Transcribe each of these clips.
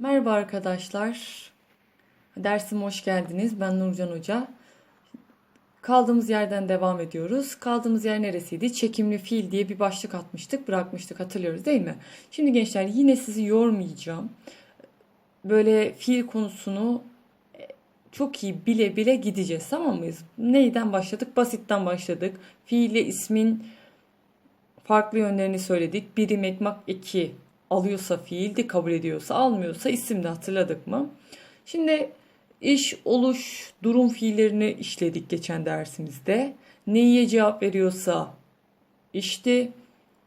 Merhaba arkadaşlar. Dersime hoş geldiniz. Ben Nurcan Hoca. Kaldığımız yerden devam ediyoruz. Kaldığımız yer neresiydi? Çekimli fiil diye bir başlık atmıştık, bırakmıştık hatırlıyoruz değil mi? Şimdi gençler yine sizi yormayacağım. Böyle fiil konusunu e, çok iyi bile bile gideceğiz tamam mıyız? Neyden başladık? Basitten başladık. Fiille ismin farklı yönlerini söyledik. Birim ekmek iki alıyorsa fiildi kabul ediyorsa almıyorsa isim de hatırladık mı? Şimdi iş, oluş, durum fiillerini işledik geçen dersimizde. Neyiye cevap veriyorsa işti.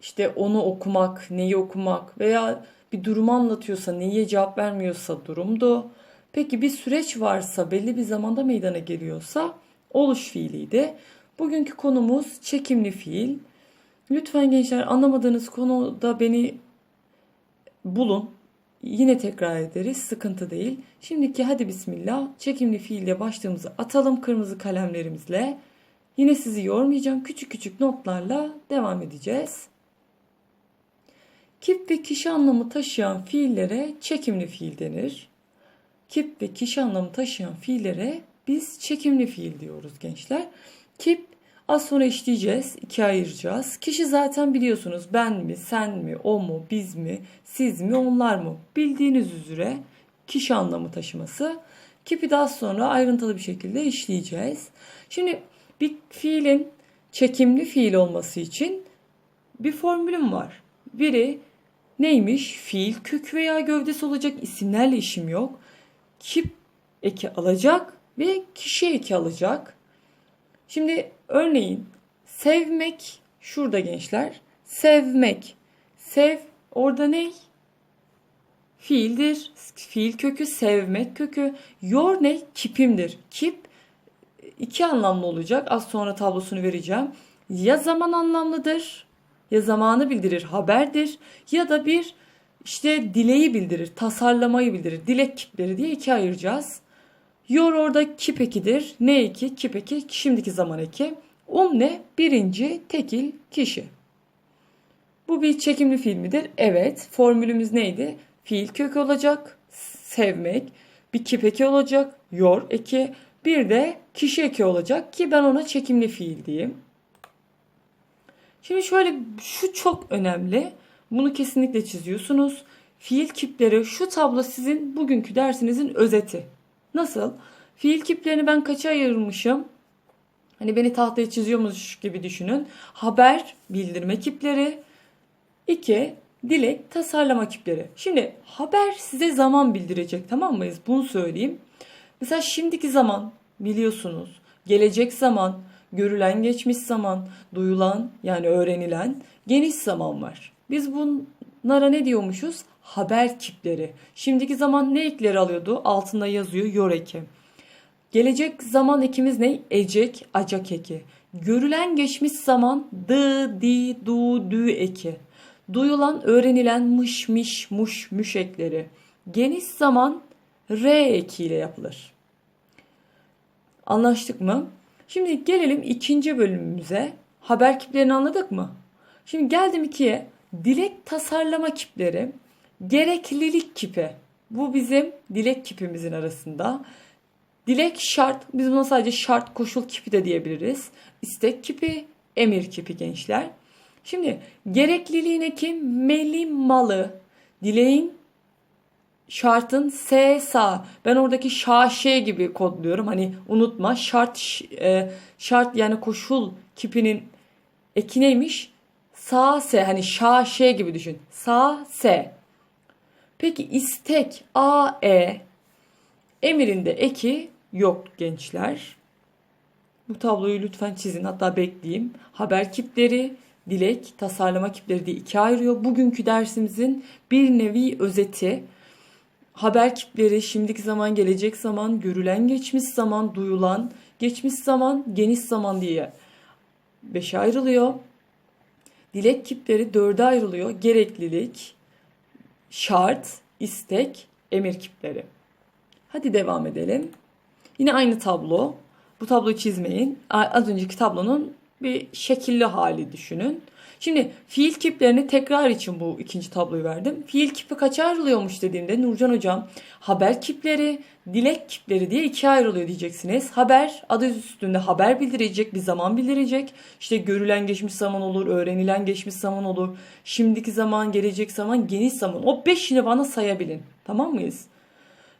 İşte onu okumak, neyi okumak veya bir durumu anlatıyorsa neyiye cevap vermiyorsa durumdu. Peki bir süreç varsa belli bir zamanda meydana geliyorsa oluş fiiliydi. Bugünkü konumuz çekimli fiil. Lütfen gençler anlamadığınız konuda beni bulun. Yine tekrar ederiz. Sıkıntı değil. Şimdiki hadi bismillah çekimli fiille başlığımızı atalım kırmızı kalemlerimizle. Yine sizi yormayacağım. Küçük küçük notlarla devam edeceğiz. Kip ve kişi anlamı taşıyan fiillere çekimli fiil denir. Kip ve kişi anlamı taşıyan fiillere biz çekimli fiil diyoruz gençler. Kip Az sonra işleyeceğiz, ikiye ayıracağız. Kişi zaten biliyorsunuz ben mi, sen mi, o mu, biz mi, siz mi, onlar mı? Bildiğiniz üzere kişi anlamı taşıması. Kipi daha sonra ayrıntılı bir şekilde işleyeceğiz. Şimdi bir fiilin çekimli fiil olması için bir formülüm var. Biri neymiş? Fiil kök veya gövdesi olacak isimlerle işim yok. Kip eki alacak ve kişi eki alacak. Şimdi örneğin sevmek şurada gençler. Sevmek. Sev orada ne? Fiildir. Fiil kökü sevmek kökü. Yor ne? Kipimdir. Kip iki anlamlı olacak. Az sonra tablosunu vereceğim. Ya zaman anlamlıdır ya zamanı bildirir, haberdir ya da bir işte dileği bildirir, tasarlamayı bildirir. Dilek kipleri diye ikiye ayıracağız. Yor orada kip ekidir. Ne eki? Kip eki. Şimdiki zaman eki. Um ne? Birinci tekil kişi. Bu bir çekimli fiil midir? Evet. Formülümüz neydi? Fiil kökü olacak. Sevmek. Bir kip eki olacak. Yor eki. Bir de kişi eki olacak ki ben ona çekimli fiil diyeyim. Şimdi şöyle şu çok önemli. Bunu kesinlikle çiziyorsunuz. Fiil kipleri şu tablo sizin bugünkü dersinizin özeti. Nasıl? Fiil kiplerini ben kaça ayırmışım? Hani beni tahtaya çiziyormuş gibi düşünün. Haber, bildirme kipleri. iki dilek, tasarlama kipleri. Şimdi haber size zaman bildirecek tamam mıyız? Bunu söyleyeyim. Mesela şimdiki zaman biliyorsunuz. Gelecek zaman, görülen geçmiş zaman, duyulan yani öğrenilen geniş zaman var. Biz bunlara ne diyormuşuz? haber kipleri. Şimdiki zaman ne ekleri alıyordu? Altında yazıyor yor eki. Gelecek zaman ekimiz ne? Ecek, acak eki. Görülen geçmiş zaman dı, di, du, dü eki. Duyulan, öğrenilen mış, miş, muş, müş ekleri. Geniş zaman re ekiyle yapılır. Anlaştık mı? Şimdi gelelim ikinci bölümümüze. Haber kiplerini anladık mı? Şimdi geldim ikiye. Dilek tasarlama kipleri. Gereklilik kipi. Bu bizim dilek kipimizin arasında. Dilek şart. Biz buna sadece şart koşul kipi de diyebiliriz. İstek kipi, emir kipi gençler. Şimdi gerekliliğine kim? Meli malı. Dileğin şartın S sa. Ben oradaki şaşe gibi kodluyorum. Hani unutma şart e, şart yani koşul kipinin eki neymiş? Sa se hani şaşe gibi düşün. Sa se. Peki istek A, E emirinde eki yok gençler. Bu tabloyu lütfen çizin hatta bekleyeyim. Haber kipleri, dilek, tasarlama kipleri diye ikiye ayırıyor. Bugünkü dersimizin bir nevi özeti. Haber kipleri şimdiki zaman, gelecek zaman, görülen geçmiş zaman, duyulan geçmiş zaman, geniş zaman diye beşe ayrılıyor. Dilek kipleri dörde ayrılıyor. Gereklilik, şart, istek, emir kipleri. Hadi devam edelim. Yine aynı tablo. Bu tabloyu çizmeyin. Az önceki tablonun bir şekilli hali düşünün. Şimdi fiil kiplerini tekrar için bu ikinci tabloyu verdim. Fiil kipi kaça ayrılıyormuş dediğimde Nurcan hocam haber kipleri, dilek kipleri diye ikiye ayrılıyor diyeceksiniz. Haber adı üstünde haber bildirecek, bir zaman bildirecek. İşte görülen geçmiş zaman olur, öğrenilen geçmiş zaman olur. Şimdiki zaman, gelecek zaman, geniş zaman. O beşini bana sayabilin. Tamam mıyız?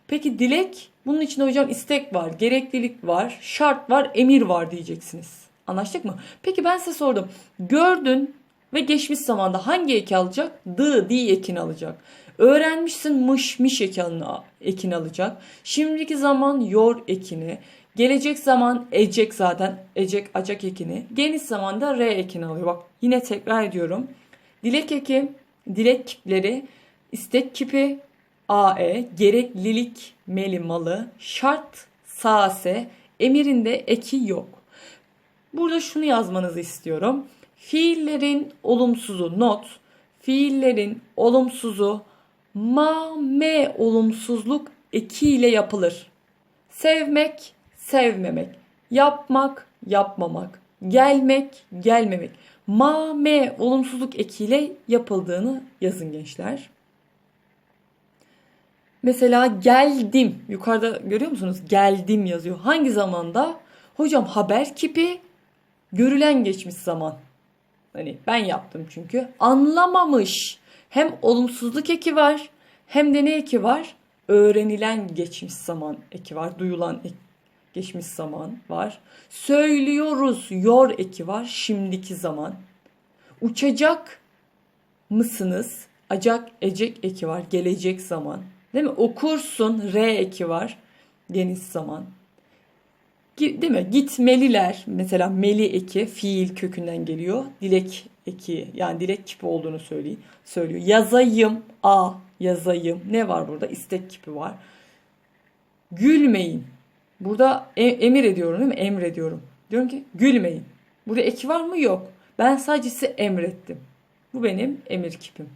Peki dilek bunun içinde hocam istek var, gereklilik var, şart var, emir var diyeceksiniz. Anlaştık mı? Peki ben size sordum. Gördün ve geçmiş zamanda hangi eki alacak? D, di ekini alacak. Öğrenmişsin mış, miş ekini, ekini alacak. Şimdiki zaman yor ekini. Gelecek zaman ecek zaten. Ecek, acak ekini. Geniş zamanda re ekini alıyor. Bak yine tekrar ediyorum. Dilek eki, dilek kipleri, istek kipi, AE, gereklilik meli malı, şart sase, emirinde eki yok. Burada şunu yazmanızı istiyorum. Fiillerin olumsuzu not, fiillerin olumsuzu ma me olumsuzluk eki ile yapılır. Sevmek, sevmemek, yapmak, yapmamak, gelmek, gelmemek. Ma me olumsuzluk ekiyle yapıldığını yazın gençler. Mesela geldim. Yukarıda görüyor musunuz? Geldim yazıyor. Hangi zamanda? Hocam haber kipi görülen geçmiş zaman. Hani ben yaptım çünkü. Anlamamış. Hem olumsuzluk eki var hem de ne eki var? Öğrenilen geçmiş zaman eki var. Duyulan ek, geçmiş zaman var. Söylüyoruz yor eki var. Şimdiki zaman. Uçacak mısınız? Acak ecek eki var. Gelecek zaman. Değil mi? Okursun R eki var. Geniş zaman. Değil mi? Gitmeliler. Mesela meli eki fiil kökünden geliyor. Dilek eki yani dilek kipi olduğunu söylüyor. söylüyor. Yazayım a yazayım. Ne var burada? İstek kipi var. Gülmeyin. Burada e- emir ediyorum değil mi? Emrediyorum. Diyorum ki gülmeyin. Burada eki var mı? Yok. Ben sadece size emrettim. Bu benim emir kipim.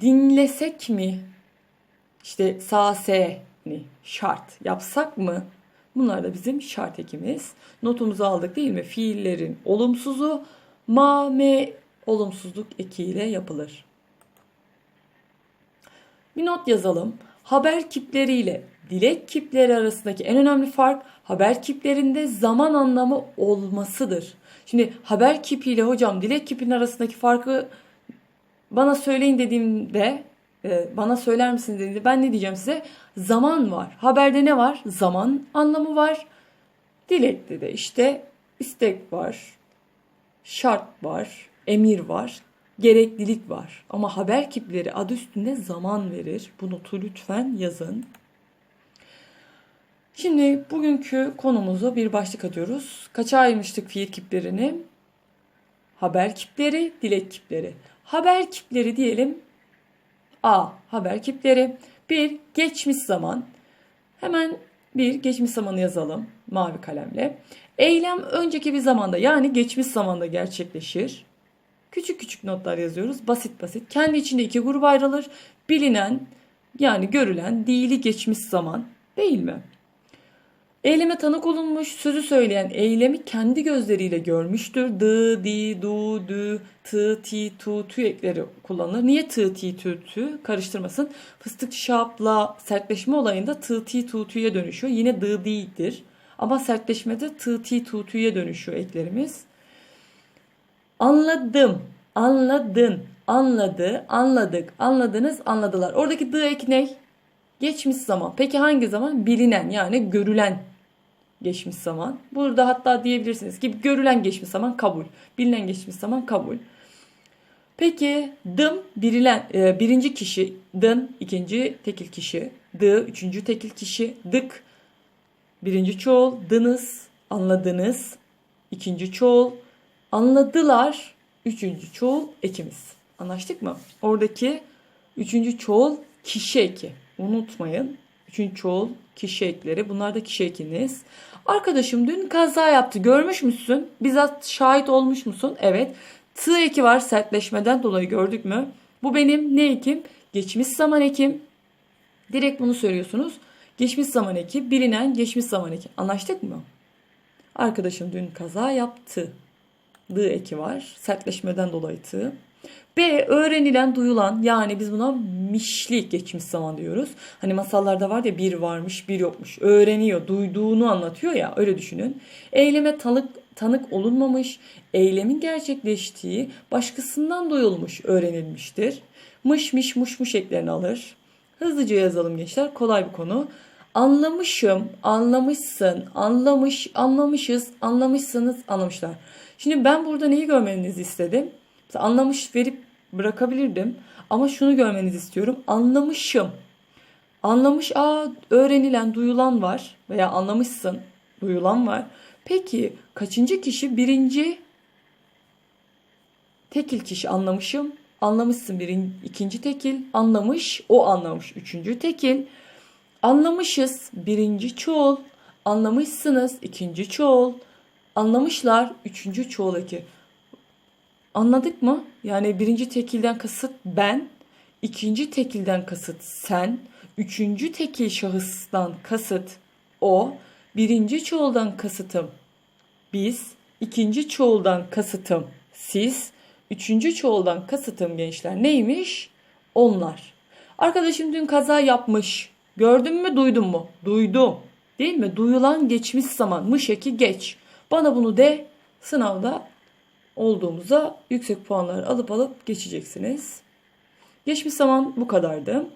Dinlesek mi? İşte sağ se şart yapsak mı? Bunlar da bizim şart ekimiz. Notumuzu aldık değil mi? Fiillerin olumsuzu ma me olumsuzluk ekiyle yapılır. Bir not yazalım. Haber kipleriyle dilek kipleri arasındaki en önemli fark haber kiplerinde zaman anlamı olmasıdır. Şimdi haber kipiyle hocam dilek kipinin arasındaki farkı bana söyleyin dediğimde e, bana söyler misin dediğinde ben ne diyeceğim size? Zaman var. Haberde ne var? Zaman anlamı var. Dilekte de işte istek var, şart var, emir var, gereklilik var. Ama haber kipleri adı üstünde zaman verir. Bu notu lütfen yazın. Şimdi bugünkü konumuzu bir başlık atıyoruz. Kaça ayırmıştık fiil kiplerini? Haber kipleri, dilek kipleri. Haber kipleri diyelim A. Haber kipleri. Bir Geçmiş zaman. Hemen bir geçmiş zamanı yazalım mavi kalemle. Eylem önceki bir zamanda yani geçmiş zamanda gerçekleşir. Küçük küçük notlar yazıyoruz. Basit basit. Kendi içinde iki gruba ayrılır. Bilinen yani görülen değili geçmiş zaman değil mi? Eyleme tanık olunmuş, sözü söyleyen eylemi kendi gözleriyle görmüştür. D, di, du, dü, t, ti, tu, tü ekleri kullanılır. Niye t, ti, tü, tü karıştırmasın? Fıstık şapla sertleşme olayında t, ti, tu, tüye dönüşüyor. Yine d, di'dir. Ama sertleşmede t, ti, tu, tüye dönüşüyor eklerimiz. Anladım, anladın, anladı, anladık, anladınız, anladılar. Oradaki d ek ne? Geçmiş zaman. Peki hangi zaman? Bilinen yani görülen geçmiş zaman. Burada hatta diyebilirsiniz ki görülen geçmiş zaman kabul. Bilinen geçmiş zaman kabul. Peki dım birilen, e, birinci kişi, dın ikinci tekil kişi, dı üçüncü tekil kişi, dık birinci çoğul, dınız anladınız ikinci çoğul, anladılar üçüncü çoğul ekimiz. Anlaştık mı? Oradaki üçüncü çoğul kişi eki. Unutmayın. Üçüncü çoğul kişi ekleri. Bunlar da kişi ekiniz. Arkadaşım dün kaza yaptı. Görmüş müsün? Bizzat şahit olmuş musun? Evet. Tığ eki var sertleşmeden dolayı gördük mü? Bu benim ne ekim? Geçmiş zaman ekim. Direkt bunu söylüyorsunuz. Geçmiş zaman eki, bilinen geçmiş zaman eki. Anlaştık mı? Arkadaşım dün kaza yaptı. dı eki var. Sertleşmeden dolayı tı. B öğrenilen, duyulan yani biz buna mişli geçmiş zaman diyoruz. Hani masallarda var ya bir varmış, bir yokmuş. Öğreniyor, duyduğunu anlatıyor ya öyle düşünün. Eyleme tanık tanık olunmamış, eylemin gerçekleştiği başkasından duyulmuş, öğrenilmiştir. Mış miş muş muş eklerini alır. Hızlıca yazalım gençler. Kolay bir konu. Anlamışım, anlamışsın, anlamış, anlamışız, anlamışsınız, anlamışlar. Şimdi ben burada neyi görmenizi istedim? Anlamış verip bırakabilirdim. Ama şunu görmenizi istiyorum. Anlamışım. Anlamış, aa öğrenilen, duyulan var veya anlamışsın, duyulan var. Peki kaçıncı kişi? Birinci tekil kişi anlamışım. Anlamışsın birinci, ikinci tekil. Anlamış, o anlamış. Üçüncü tekil. Anlamışız birinci çoğul. Anlamışsınız ikinci çoğul. Anlamışlar üçüncü çoğul eki. Anladık mı? Yani birinci tekilden kasıt ben, ikinci tekilden kasıt sen, üçüncü tekil şahıstan kasıt o, birinci çoğuldan kasıtım biz, ikinci çoğuldan kasıtım siz, üçüncü çoğuldan kasıtım gençler neymiş? Onlar. Arkadaşım dün kaza yapmış. Gördün mü duydun mu? Duydum. Değil mi? Duyulan geçmiş zaman. Mış eki geç. Bana bunu de sınavda olduğumuza yüksek puanlar alıp alıp geçeceksiniz. Geçmiş zaman bu kadardı.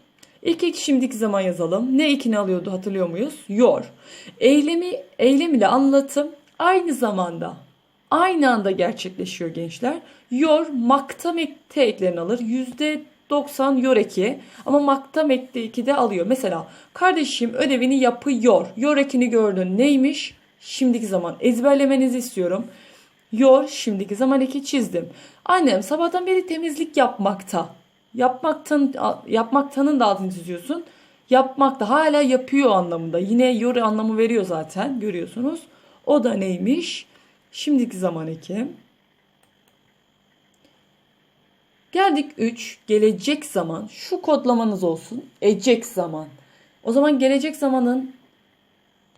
İlk iki şimdiki zaman yazalım. Ne ikini alıyordu hatırlıyor muyuz? Yor. Eylemi, eylem ile anlatım aynı zamanda aynı anda gerçekleşiyor gençler. Yor makta mekte eklerini alır. Yüzde 90 yor eki ama makta mekte 2 de alıyor. Mesela kardeşim ödevini yapıyor. Yor ekini gördün neymiş? Şimdiki zaman ezberlemenizi istiyorum. Yor şimdiki zaman eki çizdim. Annem sabahtan beri temizlik yapmakta. Yapmaktan yapmaktanın da altını çiziyorsun. Yapmakta hala yapıyor anlamında. Yine yor anlamı veriyor zaten görüyorsunuz. O da neymiş? Şimdiki zaman eki. Geldik 3. Gelecek zaman. Şu kodlamanız olsun. Ecek zaman. O zaman gelecek zamanın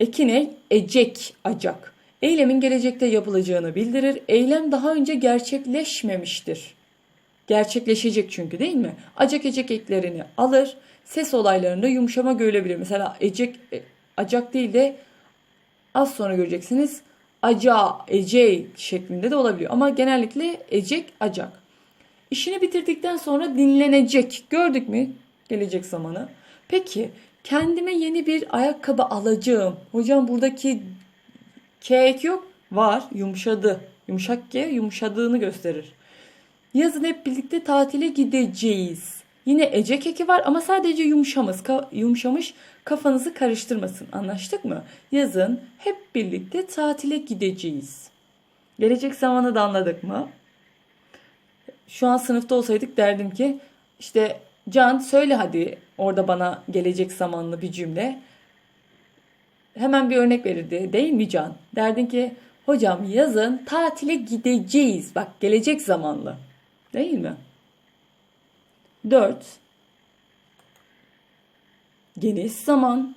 eki ne? Ecek, acak. Eylemin gelecekte yapılacağını bildirir. Eylem daha önce gerçekleşmemiştir. Gerçekleşecek çünkü değil mi? Acak ecek eklerini alır. Ses olaylarında yumuşama görülebilir. Mesela ecek, e, acak değil de az sonra göreceksiniz. Aca, ece şeklinde de olabiliyor. Ama genellikle ecek, acak. İşini bitirdikten sonra dinlenecek. Gördük mü? Gelecek zamanı. Peki kendime yeni bir ayakkabı alacağım. Hocam buradaki K ek yok. Var. Yumuşadı. Yumuşak G yumuşadığını gösterir. Yazın hep birlikte tatile gideceğiz. Yine ecek eki var ama sadece yumuşamış, ka- yumuşamış kafanızı karıştırmasın. Anlaştık mı? Yazın hep birlikte tatile gideceğiz. Gelecek zamanı da anladık mı? Şu an sınıfta olsaydık derdim ki işte Can söyle hadi orada bana gelecek zamanlı bir cümle. Hemen bir örnek verirdi değil mi Can? Derdin ki hocam yazın tatile gideceğiz. Bak gelecek zamanlı. Değil mi? 4. Geniş zaman.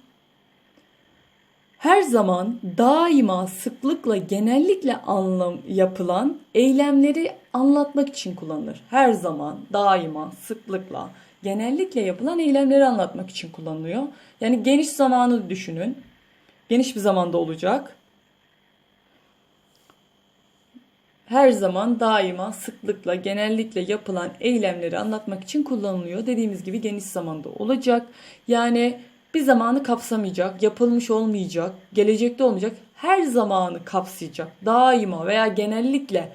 Her zaman daima sıklıkla genellikle anlam yapılan eylemleri anlatmak için kullanılır. Her zaman daima sıklıkla genellikle yapılan eylemleri anlatmak için kullanılıyor. Yani geniş zamanı düşünün. Geniş bir zamanda olacak. her zaman daima sıklıkla genellikle yapılan eylemleri anlatmak için kullanılıyor. Dediğimiz gibi geniş zamanda olacak. Yani bir zamanı kapsamayacak, yapılmış olmayacak, gelecekte olmayacak. Her zamanı kapsayacak. Daima veya genellikle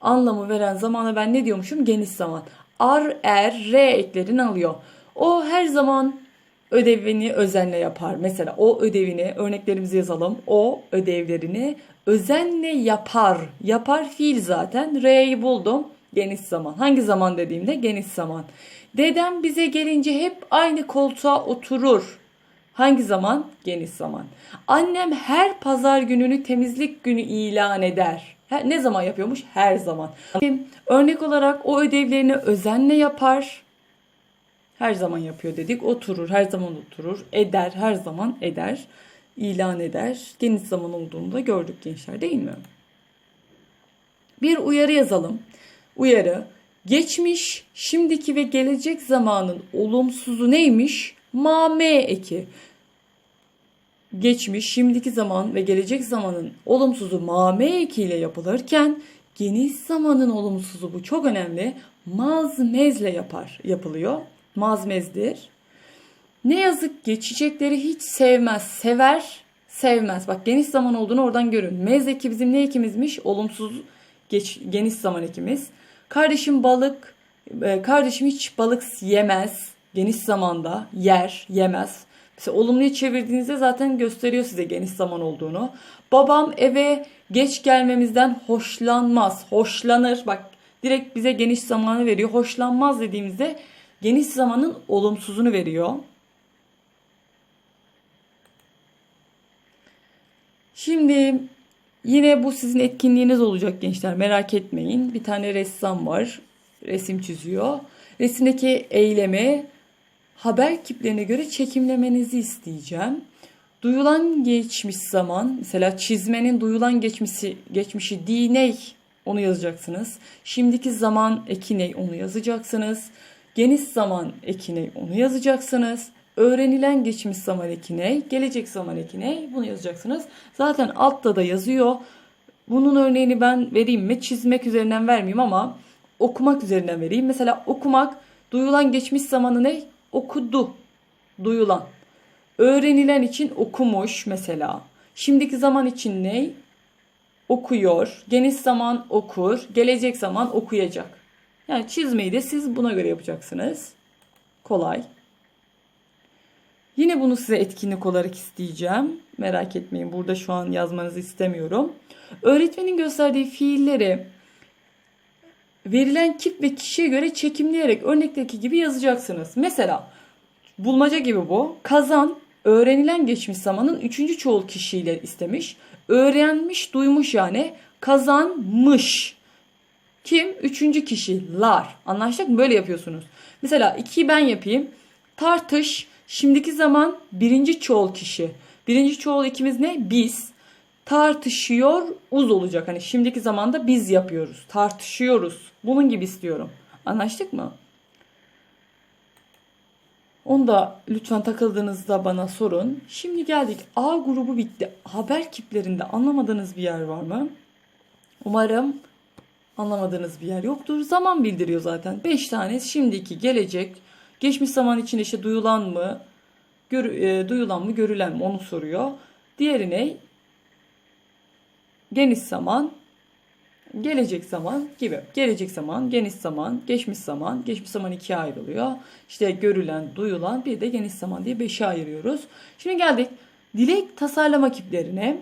anlamı veren zamana ben ne diyormuşum? Geniş zaman. Ar, er, re eklerini alıyor. O her zaman ödevini özenle yapar. Mesela o ödevini örneklerimizi yazalım. O ödevlerini özenle yapar. Yapar fiil zaten. R'yi buldum. Geniş zaman. Hangi zaman dediğimde geniş zaman. Dedem bize gelince hep aynı koltuğa oturur. Hangi zaman? Geniş zaman. Annem her pazar gününü temizlik günü ilan eder. Her, ne zaman yapıyormuş? Her zaman. Örnek olarak o ödevlerini özenle yapar. Her zaman yapıyor dedik. Oturur, her zaman oturur. Eder, her zaman eder. ilan eder. Geniş zaman olduğunu da gördük gençler değil mi? Bir uyarı yazalım. Uyarı. Geçmiş, şimdiki ve gelecek zamanın olumsuzu neymiş? Ma me eki. Geçmiş, şimdiki zaman ve gelecek zamanın olumsuzu ma me eki ile yapılırken geniş zamanın olumsuzu bu çok önemli. Mazmezle yapar, yapılıyor. Mazmezdir. Ne yazık geçecekleri hiç sevmez. Sever, sevmez. Bak geniş zaman olduğunu oradan görün. Mez eki bizim ne ekimizmiş? Olumsuz geç, geniş zaman ekimiz. Kardeşim balık, e, kardeşim hiç balık yemez. Geniş zamanda yer, yemez. Mesela olumluya çevirdiğinizde zaten gösteriyor size geniş zaman olduğunu. Babam eve geç gelmemizden hoşlanmaz. Hoşlanır. Bak direkt bize geniş zamanı veriyor. Hoşlanmaz dediğimizde geniş zamanın olumsuzunu veriyor. Şimdi yine bu sizin etkinliğiniz olacak gençler merak etmeyin. Bir tane ressam var. Resim çiziyor. Resimdeki eylemi haber kiplerine göre çekimlemenizi isteyeceğim. Duyulan geçmiş zaman mesela çizmenin duyulan geçmişi geçmişi diney onu yazacaksınız. Şimdiki zaman ekiney onu yazacaksınız. Geniş zaman ekiney onu yazacaksınız. Öğrenilen geçmiş zaman ekiney, gelecek zaman ekiney bunu yazacaksınız. Zaten altta da yazıyor. Bunun örneğini ben vereyim mi? Çizmek üzerinden vermeyeyim ama okumak üzerinden vereyim. Mesela okumak duyulan geçmiş zamanı ne? Okudu. Duyulan. Öğrenilen için okumuş mesela. Şimdiki zaman için ne? Okuyor. Geniş zaman okur. Gelecek zaman okuyacak. Yani çizmeyi de siz buna göre yapacaksınız. Kolay. Yine bunu size etkinlik olarak isteyeceğim. Merak etmeyin burada şu an yazmanızı istemiyorum. Öğretmenin gösterdiği fiilleri verilen kip ve kişiye göre çekimleyerek örnekteki gibi yazacaksınız. Mesela bulmaca gibi bu. Kazan öğrenilen geçmiş zamanın üçüncü çoğul kişiyle istemiş. Öğrenmiş, duymuş yani. Kazanmış. Kim? Üçüncü kişi. Lar. Anlaştık mı? Böyle yapıyorsunuz. Mesela ikiyi ben yapayım. Tartış. Şimdiki zaman birinci çoğul kişi. Birinci çoğul ikimiz ne? Biz. Tartışıyor uz olacak. Hani şimdiki zamanda biz yapıyoruz. Tartışıyoruz. Bunun gibi istiyorum. Anlaştık mı? Onu da lütfen takıldığınızda bana sorun. Şimdi geldik. A grubu bitti. Haber kiplerinde anlamadığınız bir yer var mı? Umarım anlamadığınız bir yer yoktur. Zaman bildiriyor zaten. 5 tane şimdiki, gelecek, geçmiş zaman içinde işte duyulan mı, gör, e, duyulan mı, görülen mi onu soruyor. Diğeri ne? Geniş zaman, gelecek zaman gibi. Gelecek zaman, geniş zaman, geçmiş zaman. Geçmiş zaman ikiye ayrılıyor. İşte görülen, duyulan bir de geniş zaman diye beşe ayırıyoruz. Şimdi geldik dilek tasarlama kiplerine.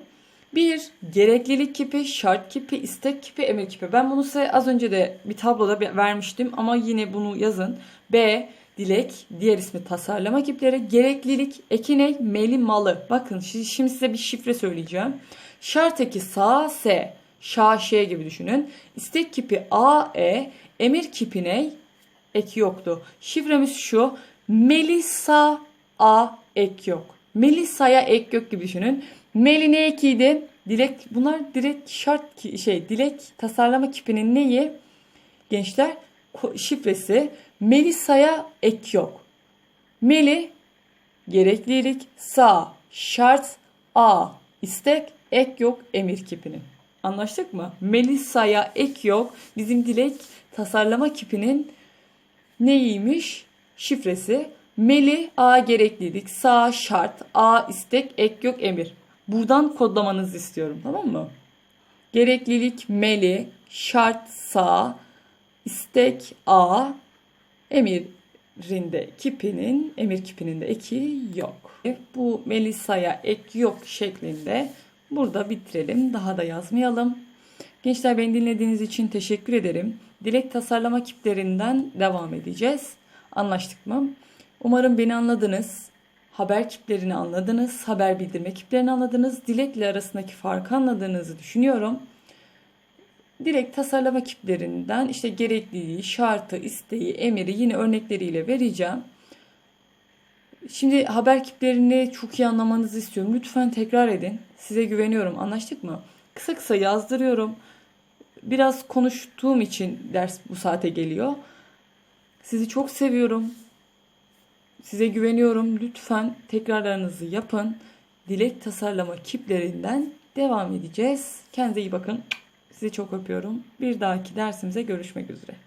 Bir, gereklilik kipi, şart kipi, istek kipi, emir kipi. Ben bunu size az önce de bir tabloda vermiştim ama yine bunu yazın. B, dilek, diğer ismi tasarlama kipleri, gereklilik, ekinek, meli, malı. Bakın şimdi size bir şifre söyleyeceğim. Şart eki sağ, S, şa, ş gibi düşünün. İstek kipi A, E, emir kipi ne? Ek yoktu. Şifremiz şu. Melisa A, ek yok. Melisa'ya ek yok gibi düşünün. Meli ne ekiydi? Dilek bunlar direkt şart ki şey dilek tasarlama kipinin neyi? Gençler şifresi Melisa'ya ek yok. Meli gereklilik sağ şart A istek ek yok emir kipinin. Anlaştık mı? Melisa'ya ek yok. Bizim dilek tasarlama kipinin neymiş? Şifresi Meli A gereklilik, sağ şart, A istek, ek yok emir. Buradan kodlamanızı istiyorum tamam mı? Gereklilik Meli, şart sağ, istek A, emirinde kipinin, emir kipinin de eki yok. Bu Melisa'ya ek yok şeklinde burada bitirelim. Daha da yazmayalım. Gençler beni dinlediğiniz için teşekkür ederim. Dilek tasarlama kiplerinden devam edeceğiz. Anlaştık mı? Umarım beni anladınız. Haber kiplerini anladınız. Haber bildirme kiplerini anladınız. Dilekle arasındaki farkı anladığınızı düşünüyorum. Dilek tasarlama kiplerinden işte gerekliliği, şartı, isteği, emiri yine örnekleriyle vereceğim. Şimdi haber kiplerini çok iyi anlamanızı istiyorum. Lütfen tekrar edin. Size güveniyorum. Anlaştık mı? Kısa kısa yazdırıyorum. biraz konuştuğum için ders bu saate geliyor. Sizi çok seviyorum. Size güveniyorum. Lütfen tekrarlarınızı yapın. Dilek tasarlama kiplerinden devam edeceğiz. Kendinize iyi bakın. Sizi çok öpüyorum. Bir dahaki dersimize görüşmek üzere.